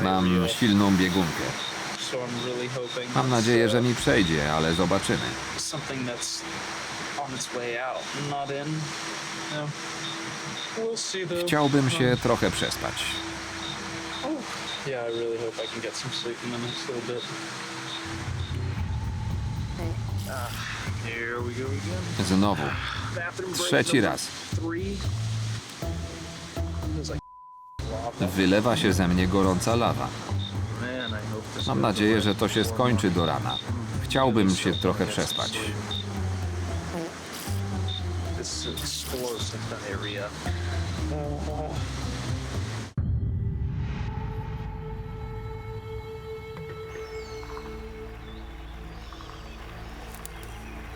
Mam silną biegunkę. Mam nadzieję, że mi przejdzie, ale zobaczymy. Chciałbym się trochę przespać. bit. Ah. Znowu. Trzeci raz. Wylewa się ze mnie gorąca lawa. Mam nadzieję, że to się skończy do rana. Chciałbym się trochę przespać.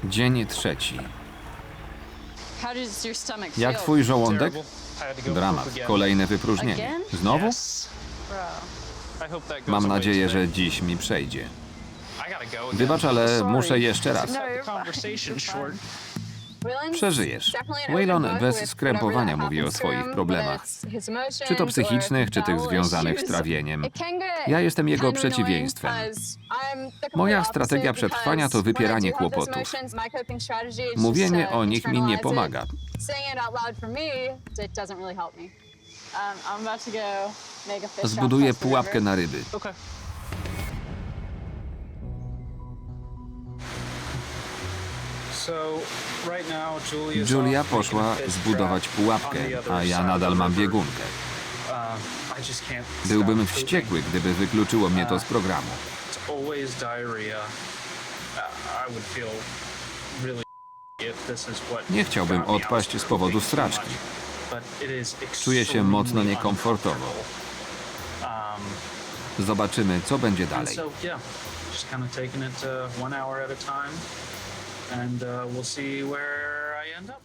Dzień trzeci. Jak twój żołądek? Dramat. Kolejne wypróżnienie. Znowu? Mam nadzieję, że dziś mi przejdzie. Wybacz, ale muszę jeszcze raz. Przeżyjesz. Waylon bez skrępowania mówi o swoich problemach. Czy to psychicznych, czy tych związanych z trawieniem. Ja jestem jego przeciwieństwem. Moja strategia przetrwania to wypieranie kłopotów. Mówienie o nich mi nie pomaga. Um, Zbuduję pułapkę na ryby. Julia poszła zbudować pułapkę, a ja nadal mam biegunkę. Stop Byłbym wściekły, gdyby wykluczyło mnie to z programu. Uh, is what Nie chciałbym odpaść z powodu straczki. Czuję się mocno niekomfortowo. Um, Zobaczymy, co będzie dalej. and uh, we'll see where I end up.